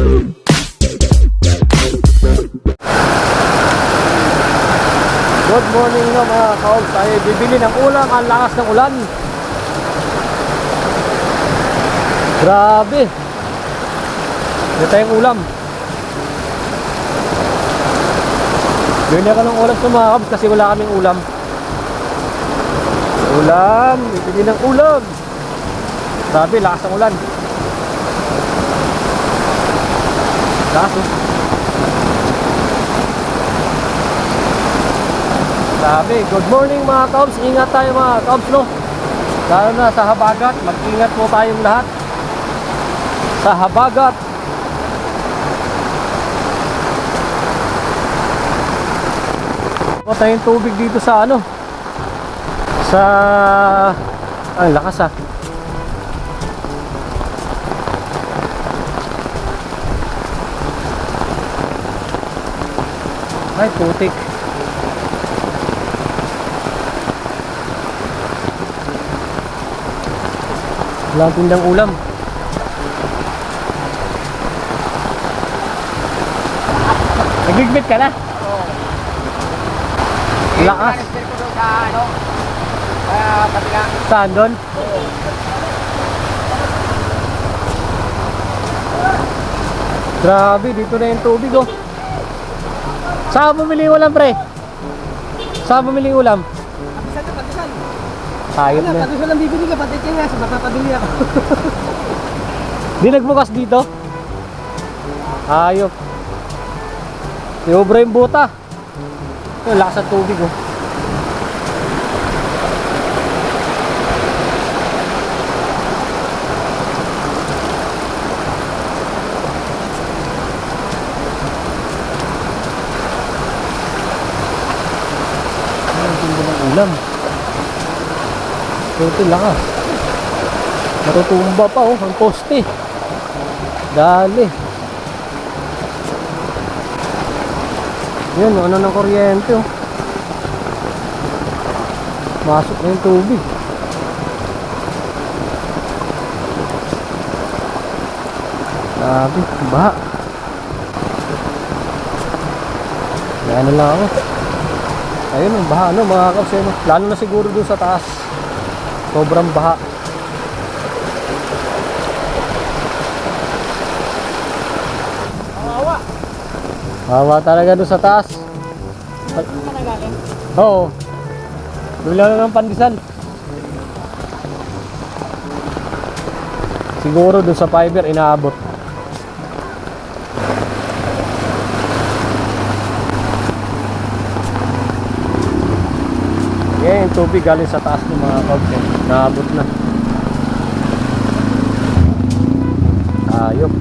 Good morning no mga kaob. Tayo bibili ng ulam. Ang lakas ng ulan. Grabe. Hindi tayong ulam. Bili ako ng ulam sa mga kaob kasi wala kaming ulam. Ulam. Bibili ng ulam. Grabe, lakas ng ulan. Lakas oh. Sabi, good morning mga Cubs. Ingat tayo mga Cubs, no? Lalo na sa habagat. Mag-ingat po tayong lahat. Sa habagat. Tayong tubig dito sa ano? Sa... Ang lakas ah. Ay, putik. Walang tindang ulam. Nagbigbit ka na? Oo. Lakas. sa ano, kabila. Saan doon? Grabe, dito na yung tubig oh. Saan bumili ulam pre? Saan bumili ulam? Pagisan ka, pagisan. Sayop na. pagisan lang bibili ka, pati nga, sa mapapabili ako. Di nagbukas dito? Ayop. Iobra yung buta. Ito, lakas ng tubig oh. Ang ganda ng ulam. Ito lakas. Natutumba pa oh, ang poste. Dali. Yun, ano ng kuryente oh. Masok na yung tubig. Grabe, baha. Kaya na lang ako. Ayun, baha ano mga kaps, ano. Lalo na siguro dun sa taas. Sobrang baha. Kawawa. Hawa talaga doon sa taas. Oo. Bigla na ng pandesal. Siguro doon sa fiber inaabot. Yan yung tubig galing sa taas ng mga kobse. Naabot na. Ayop.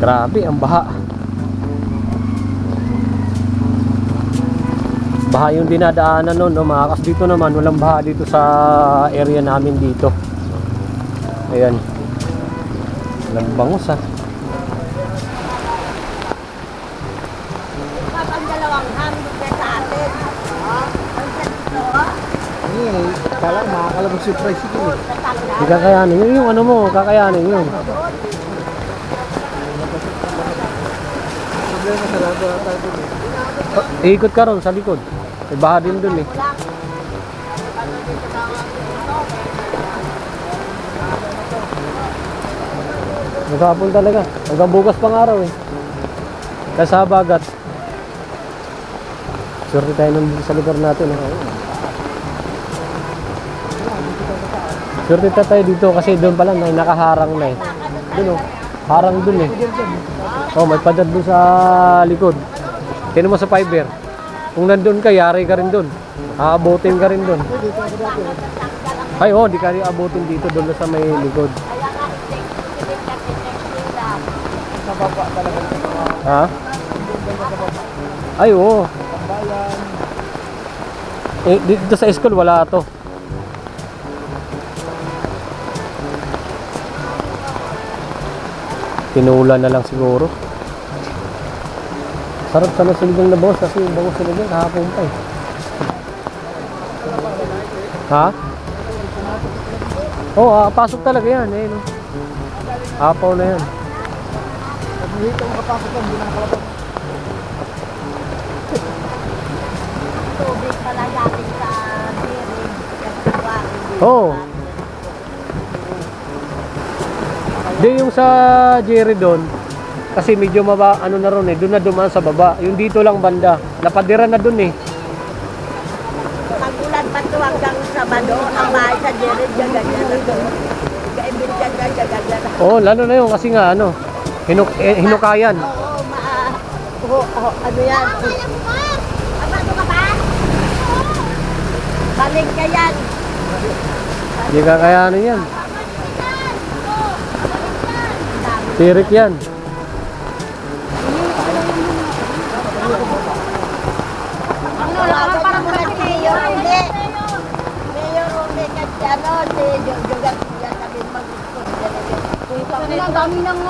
Grabe ang baha. baha yung dinadaanan nun no? mga kas dito naman walang baha dito sa area namin dito ayan walang bangus ah ang dalawang handog na sa atin. Ang sa dito, Eh, kala ko makakalabag si tricycle eh. natanggal. di kakayanin yun yung ano mo kakayanin yun ito eh. oh, ikot ka ron sa likod may baha din dun eh Maghapon talaga. Hanggang bukas pang araw eh. Kaya sa bagat. Swerte tayo nandito sa lugar natin. Eh. Swerte ta tayo dito kasi doon pala may nakaharang na eh. Doon oh. Harang doon eh. Oh, may pader doon sa likod. Tingnan mo sa fiber. Kung nandun ka, yari ka rin doon. Aabutin ka rin doon. Ay, oh, di ka rin abutin dito doon sa may likod. Ha? Ay, oo. tambayan. Eh, dito sa school, wala to. Tinula na lang siguro. Sarap sa nasiligang na boss kasi bango siligang kahapon pa eh. Ha? Oo, oh, pasok talaga yan eh. No? Apaw na yan. Nakita mo kapasok ka, hindi nakakalabas. Tubig pala galing sa. Nagsawa. Oo. Di yung sa Jerry doon, kasi medyo maba, ano na ron eh, doon na dumaan sa baba. Yung dito lang banda, napadira na doon eh. Pagulan pa to hanggang Sabado. Ang bahay sa Jerry, ganyan na to. Kaibig dyan dyan, ganyan na. Oo, lalo na yun kasi nga ano, hinuk eh, hinukayan. Oo, ma... Oo, oo, ano yan? Abado ka ba? Balik ka yan. Hindi kakayanin yan. Tirik yan. Ano, lang parang parang Mayor, hindi. Mayor, hindi. Kasi ano, si Jogat, yan sabi mag-school. Ang dami nang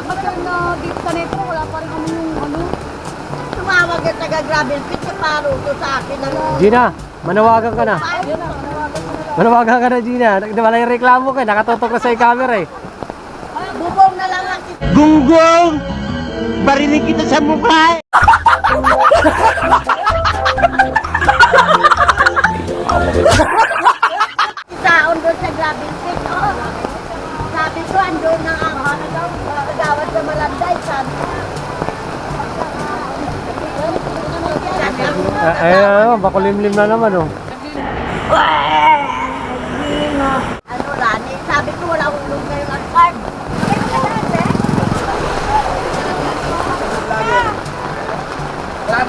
nakaturn na dito sa Nepro, wala pa rin kami yung ano. Tumawag yung taga-gravel pit, si Paro to sa akin. Ano? Gina, manawagan ka na. Manawagan ka na, Gina. Wala yung reklamo ka, nakatutok na sa camera eh. Bubong na lang ang Gunggong! Barinig kita sa mukha! Isaon doon sa gravel pit. Oh. Sabi ko, andun na ang ano daw, kagawad sa Malanday. Sabi ko. Sabi ako, Eh, eh ano, bakulimlim na naman oh. ano Rani, sabi ko wala ulong kayo ang card.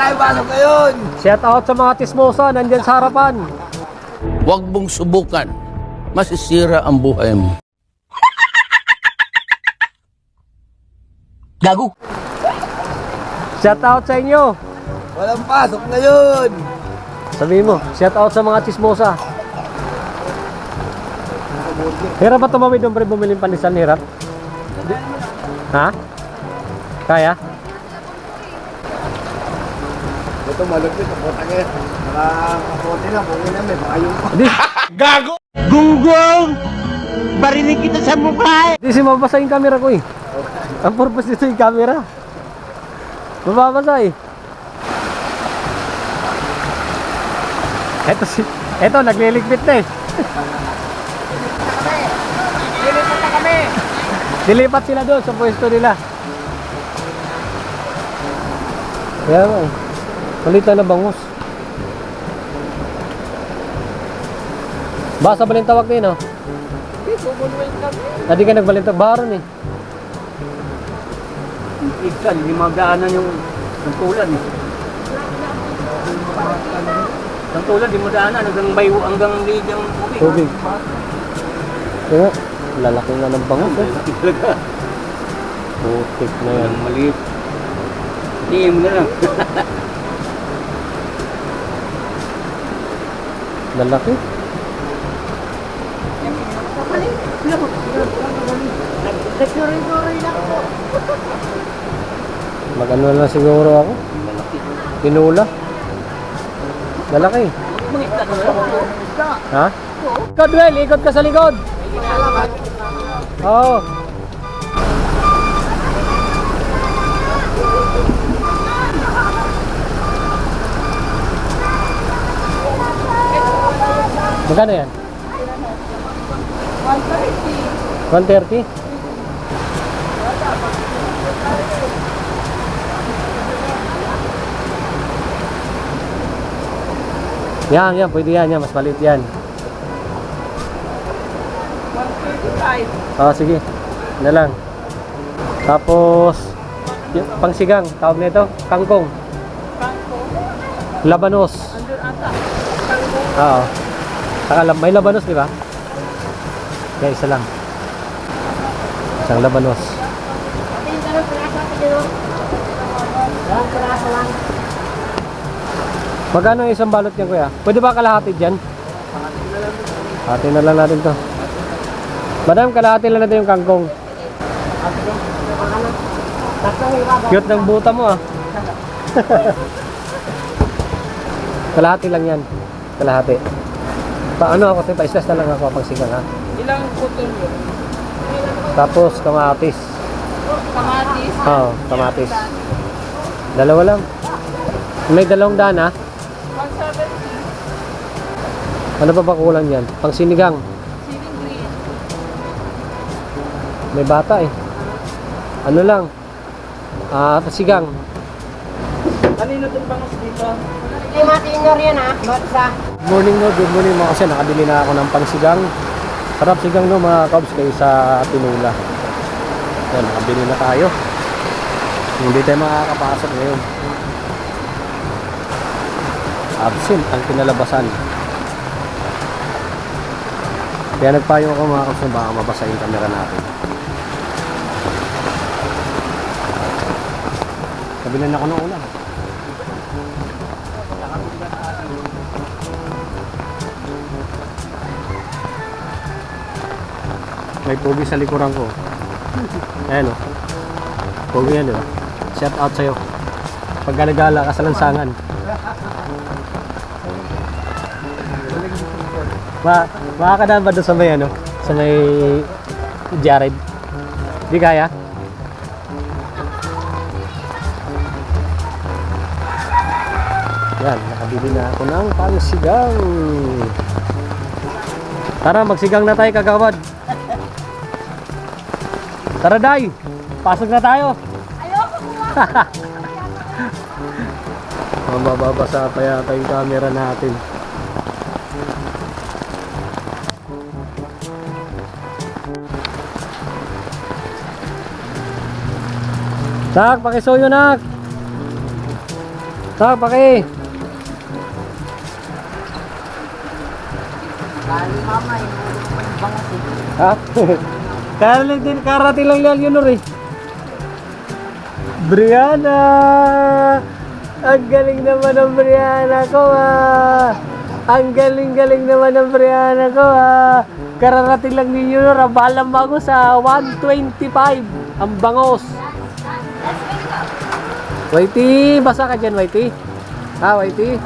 Wala tayo pasok ngayon. Shout out sa mga tismosa, nandyan sa harapan. Huwag mong subukan. Masisira ang buhay mo. Gago! Shout out sa inyo. Walang pasok ngayon. Sabihin mo, shout out sa mga tismosa. Hirap ba tumawid doon pre bumili ng panisan? Hirap? Ha? Kaya? Ito malupit. Ang puta ngayon. Nakakapote na. Kung may bayong pa. Di, Gunggong! Barinig kita sa mukha! di si mabasa yung camera ko eh. Ang purpose nito yung camera. Mababasa eh. Eto si, eto nagliligpit na eh. Lilipat na kami. Dilipat sila doon sa pwesto nila. Kaya eh. Malita na bangus. Basa balintawak din oh. Hindi ka nagbalintawak. Baron eh. Ikan, hindi magdaanan yung ng tulan eh. Ng tulan, di mo daanan hanggang bayo, hanggang ligang tubig. Tubig. Kaya, lalaki nga ng bangus eh. Talaga. Putik na yan. Ang maliit. Hindi mo na lang. Lalaki. Mag-ano na lang siguro ako. Tinula. Lalaki. Ha? Ikot, Well. Ikot ka sa likod. Oo. Magkano yan? 130. 130? Yan, yan, pwede yan, yan, mas maliit yan. 135. Oo, sige. Na lang. Tapos, yung pangsigang, tawag nito, kangkong. Kangkong? Labanos. Andun ata. Kangkong? Oo. Saka, may labanos, di ba? Kaya isa lang. Isang labanos. Magkano ang isang balot niyan, kuya? Pwede ba kalahati dyan? Hati na lang natin to. Madam, kalahati lang natin yung kangkong. Cute ng buta mo ah. kalahati lang yan. Kalahati. Paano ako tayo? Pa-stress na lang ako pag sigang ha? Ilang putol yun? Tapos kamatis. Kamatis. Oo, kamatis. Dalawa lang. May dalawang daan ha? 170. Ano pa ba kulang yan? Pang sinigang. May bata eh. Ano lang? Ah, pasigang. Kanino itong bangus dito? Lima tinor yan ha, baksa. Good morning no, good morning mga kasi nakabili na ako ng pangsigang. Sarap sigang no mga kabs kayo sa tinula. Yan, nakabili na tayo. Hindi tayo makakapasok ngayon. Absent ang kinalabasan. Kaya nagpayo ako mga kabs baka mabasa yung camera natin. Kabili na ako ng ulam. May pogi sa likuran ko. Ayan o. Pogi yan, di ba? Shout out sa'yo. Pag galagala sa lansangan. Ma makakadaan ba doon sa may ano? Sa may Jared? Di kaya? Yan, nakabili na ako ng pangsigang. Tara, magsigang na tayo kagawad. Tara, Day. Pasok na tayo. Ayoko Mababasa pa yata yung camera natin. Tak, pakisuyo nak. Tak, paki. Bali mama, yung bangas eh. Ha? Karating din, karating lang yan yun eh. Brianna! Ang galing naman ng Brianna ko ah! Ang galing-galing naman ng Brianna ko ah! Kararating lang ninyo no, rabalang bago sa 125 ang bangos. Whitey, basa ka dyan, Whitey. Ha, Whitey?